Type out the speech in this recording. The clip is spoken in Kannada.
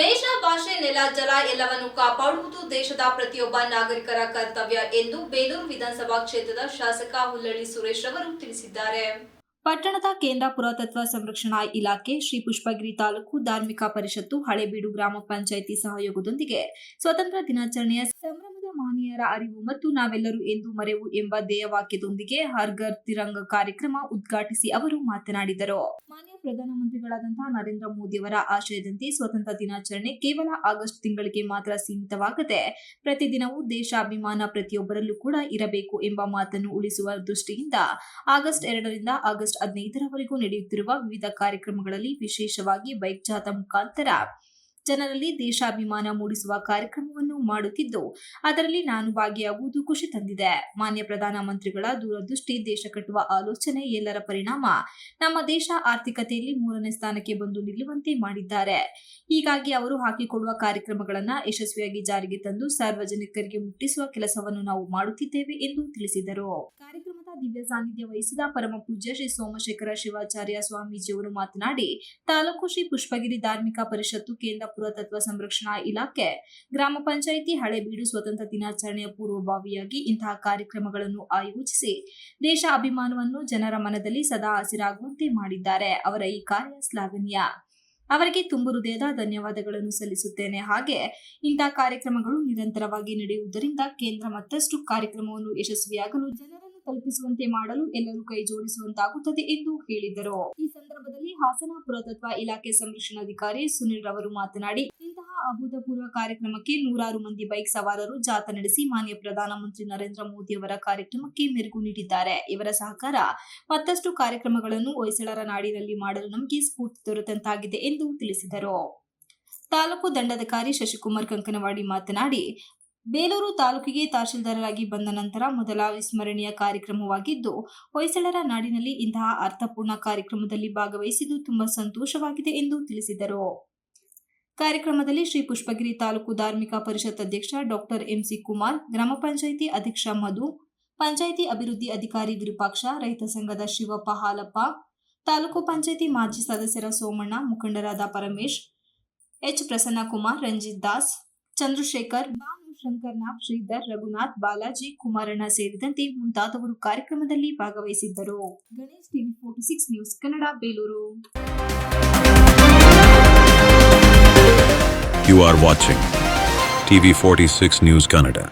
ದೇಶ, ಭಾಷೆ, ನೆಲ, ಜಲ ಎಲ್ಲವನ್ನು ಕಾಪಾಡುವುದು ದೇಶದ ಪ್ರತಿಯೊಬ್ಬ ನಾಗರಿಕರ ಕರ್ತವ್ಯ ಎಂದು ಬೇಲೂರು ವಿಧಾನಸಭಾ ಕ್ಷೇತ್ರದ ಶಾಸಕ ಹುಲ್ಲಳ್ಳಿ ಸುರೇಶ್ ಅವರು ತಿಳಿಸಿದ್ದಾರೆ. ಪಟ್ಟಣದ ಕೇಂದ್ರ ಪುರಾತತ್ವ ಸಂರಕ್ಷಣಾ ಇಲಾಖೆ, ಶ್ರೀ ಪುಷ್ಪಗಿರಿ ತಾಲೂಕು ಧಾರ್ಮಿಕ ಪರಿಷತ್ತು, ಹಳೇಬೀಡು ಗ್ರಾಮ ಪಂಚಾಯಿತಿ ಸಹಯೋಗದೊಂದಿಗೆ ಸ್ವತಂತ್ರ ದಿನಾಚರಣೆಯ ಸಂಭ್ರಮದ ಮಹನೀಯರ ಅರಿವು ಮತ್ತು ನಾವೆಲ್ಲರೂ ಎಂದು ಮರೆವು ಎಂಬ ಧ್ಯೇಯವಾಕ್ಯದೊಂದಿಗೆ ಹರ್ಗರ್ ತಿರಂಗ ಕಾರ್ಯಕ್ರಮ ಉದ್ಘಾಟಿಸಿ ಅವರು ಮಾತನಾಡಿದರು. ಮಾನ್ಯ ಪ್ರಧಾನಮಂತ್ರಿಗಳಾದಂತಹ ನರೇಂದ್ರ ಮೋದಿಯವರ ಆಶಯದಂತೆ ಸ್ವತಂತ್ರ ದಿನಾಚರಣೆ ಕೇವಲ ಆಗಸ್ಟ್ ತಿಂಗಳಿಗೆ ಮಾತ್ರ ಸೀಮಿತವಾಗದೆ ಪ್ರತಿದಿನವೂ ದೇಶಾಭಿಮಾನ ಪ್ರತಿಯೊಬ್ಬರಲ್ಲೂ ಕೂಡ ಇರಬೇಕು ಎಂಬ ಮಾತನ್ನು ಉಳಿಸುವ ದೃಷ್ಟಿಯಿಂದ ಆಗಸ್ಟ್ ಎರಡರಿಂದ ಆಗಸ್ಟ್ ಹದಿನೈದರವರೆಗೂ ನಡೆಯುತ್ತಿರುವ ವಿವಿಧ ಕಾರ್ಯಕ್ರಮಗಳಲ್ಲಿ ವಿಶೇಷವಾಗಿ ಬೈಕ್ ಜಾಥಾ ಮುಖಾಂತರ ಜನರಲ್ಲಿ ದೇಶಾಭಿಮಾನ ಮೂಡಿಸುವ ಕಾರ್ಯಕ್ರಮವನ್ನು ಮಾಡುತ್ತಿದ್ದು, ಅದರಲ್ಲಿ ನಾನು ಭಾಗಿಯಾಗುವುದು ಖುಷಿ ತಂದಿದೆ. ಮಾನ್ಯ ಪ್ರಧಾನಮಂತ್ರಿಗಳ ದೂರದೃಷ್ಟಿ, ದೇಶ ಕಟ್ಟುವ ಆಲೋಚನೆ ಎಲ್ಲರ ಪರಿಣಾಮ. ನಮ್ಮ ದೇಶ ಆರ್ಥಿಕತೆಯಲ್ಲಿ ಮೂರನೇ ಸ್ಥಾನಕ್ಕೆ ಬಂದು ನಿಲ್ಲುವಂತೆ ಮಾಡಿದ್ದಾರೆ. ಹೀಗಾಗಿ ಅವರು ಹಾಕಿಕೊಡುವ ಕಾರ್ಯಕ್ರಮಗಳನ್ನು ಯಶಸ್ವಿಯಾಗಿ ಜಾರಿಗೆ ತಂದು ಸಾರ್ವಜನಿಕರಿಗೆ ಮುಟ್ಟಿಸುವ ಕೆಲಸವನ್ನು ನಾವು ಮಾಡುತ್ತಿದ್ದೇವೆ ಎಂದು ತಿಳಿಸಿದರು. ದಿವ್ಯ ಸಾನ್ನಿಧ್ಯ ವಹಿಸಿದ ಪರಮ ಪೂಜ್ಯ ಶ್ರೀ ಸೋಮಶೇಖರ ಶಿವಾಚಾರ್ಯ ಸ್ವಾಮೀಜಿಯವರು ಮಾತನಾಡಿ, ತಾಲೂಕು ಶ್ರೀ ಪುಷ್ಪಗಿರಿ ಧಾರ್ಮಿಕ ಪರಿಷತ್ತು ಕೇಂದ್ರ ಪುರಾತತ್ವ ಸಂರಕ್ಷಣಾ ಇಲಾಖೆ, ಗ್ರಾಮ ಪಂಚಾಯಿತಿ ಹಳೆಬೀಡು ಸ್ವತಂತ್ರ ದಿನಾಚರಣೆಯ ಪೂರ್ವಭಾವಿಯಾಗಿ ಇಂತಹ ಕಾರ್ಯಕ್ರಮಗಳನ್ನು ಆಯೋಜಿಸಿ ದೇಶ ಅಭಿಮಾನವನ್ನು ಜನರ ಮನದಲ್ಲಿ ಸದಾ ಹಸಿರಾಗುವಂತೆ ಮಾಡಿದ್ದಾರೆ. ಅವರ ಈ ಕಾರ್ಯ ಶ್ಲಾಘನೀಯ. ಅವರಿಗೆ ತುಂಬು ಹೃದಯದ ಧನ್ಯವಾದಗಳನ್ನು ಸಲ್ಲಿಸುತ್ತೇನೆ. ಹಾಗೆ ಇಂತಹ ಕಾರ್ಯಕ್ರಮಗಳು ನಿರಂತರವಾಗಿ ನಡೆಯುವುದರಿಂದ ಕೇಂದ್ರ ಮತ್ತಷ್ಟು ಕಾರ್ಯಕ್ರಮವನ್ನು ಯಶಸ್ವಿಯಾಗಲು ಜನರನ್ನು ತಲುಪಿಸುವಂತೆ ಮಾಡಲು ಎಲ್ಲರೂ ಕೈ ಜೋಡಿಸುವಂತಾಗುತ್ತದೆ ಎಂದು ಹೇಳಿದರು. ಈ ಸಂದರ್ಭದಲ್ಲಿ ಹಾಸನ ಪುರಾತತ್ವ ಇಲಾಖೆ ಸಂರಕ್ಷಣಾಧಿಕಾರಿ ಸುನಿಲ್ ರವರು ಮಾತನಾಡಿ, ಇಂತಹ ಅಭೂತಪೂರ್ವ ಕಾರ್ಯಕ್ರಮಕ್ಕೆ ನೂರಾರು ಮಂದಿ ಬೈಕ್ ಸವಾರರು ಜಾಥಾ ನಡೆಸಿ ಮಾನ್ಯ ಪ್ರಧಾನಮಂತ್ರಿ ನರೇಂದ್ರ ಮೋದಿ ಅವರ ಕಾರ್ಯಕ್ರಮಕ್ಕೆ ಮೆರುಗು ನೀಡಿದ್ದಾರೆ. ಇವರ ಸಹಕಾರ ಮತ್ತಷ್ಟು ಕಾರ್ಯಕ್ರಮಗಳನ್ನು ಹೊಯ್ಸಳರ ನಾಡಿನಲ್ಲಿ ಮಾಡಲು ನಮಗೆ ಸ್ಫೂರ್ತಿ ದೊರೆತಂತಾಗಿದೆ ಎಂದು ತಿಳಿಸಿದರು. ತಾಲೂಕು ದಂಡಾಧಿಕಾರಿ ಶಶಿಕುಮಾರ್ ಕಂಕನವಾಡಿ ಮಾತನಾಡಿ ಬೇಲೂರು ತಾಲೂಕಿಗೆ ತಹಶೀಲ್ದಾರರಾಗಿ ಬಂದ ನಂತರ ಮೊದಲ ವಿಸ್ಮರಣೀಯ ಕಾರ್ಯಕ್ರಮವಾಗಿದ್ದು, ಹೊಯ್ಸಳರ ನಾಡಿನಲ್ಲಿ ಇಂತಹ ಅರ್ಥಪೂರ್ಣ ಕಾರ್ಯಕ್ರಮದಲ್ಲಿ ಭಾಗವಹಿಸಿದ್ದು ತುಂಬಾ ಸಂತೋಷವಾಗಿದೆ ಎಂದು ತಿಳಿಸಿದರು. ಕಾರ್ಯಕ್ರಮದಲ್ಲಿ ಶ್ರೀ ಪುಷ್ಪಗಿರಿ ತಾಲೂಕು ಧಾರ್ಮಿಕ ಪರಿಷತ್ ಅಧ್ಯಕ್ಷ ಡಾಕ್ಟರ್ ಎಂಸಿ ಕುಮಾರ್, ಗ್ರಾಮ ಪಂಚಾಯಿತಿ ಅಧ್ಯಕ್ಷ ಮಧು, ಪಂಚಾಯಿತಿ ಅಭಿವೃದ್ಧಿ ಅಧಿಕಾರಿ ವಿರೂಪಾಕ್ಷ, ರೈತ ಸಂಘದ ಶಿವಪ್ಪ ಹಾಲಪ್ಪ ತಾಲೂಕು ಪಂಚಾಯಿತಿ ಮಾಜಿ ಸದಸ್ಯರ ಸೋಮಣ್ಣ, ಮುಖಂಡರಾದ ಪರಮೇಶ್, ಎಚ್ ಪ್ರಸನ್ನಕುಮಾರ್, ರಂಜಿತ್ ದಾಸ್, ಚಂದ್ರಶೇಖರ್ ಭಾನು ಶಂಕರ್ನಾಥ್ ಶ್ರೀಧರ್ ರಘುನಾಥ್ ಬಾಲಾಜಿ ಕುಮಾರಣ್ಣ ಸೇರಿದಂತೆ ಮುಂತಾದವರು ಕಾರ್ಯಕ್ರಮದಲ್ಲಿ ಭಾಗವಹಿಸಿದ್ದರು Ganesh TV forty six news Kannada, Belur You are watching TV46 News Kannada.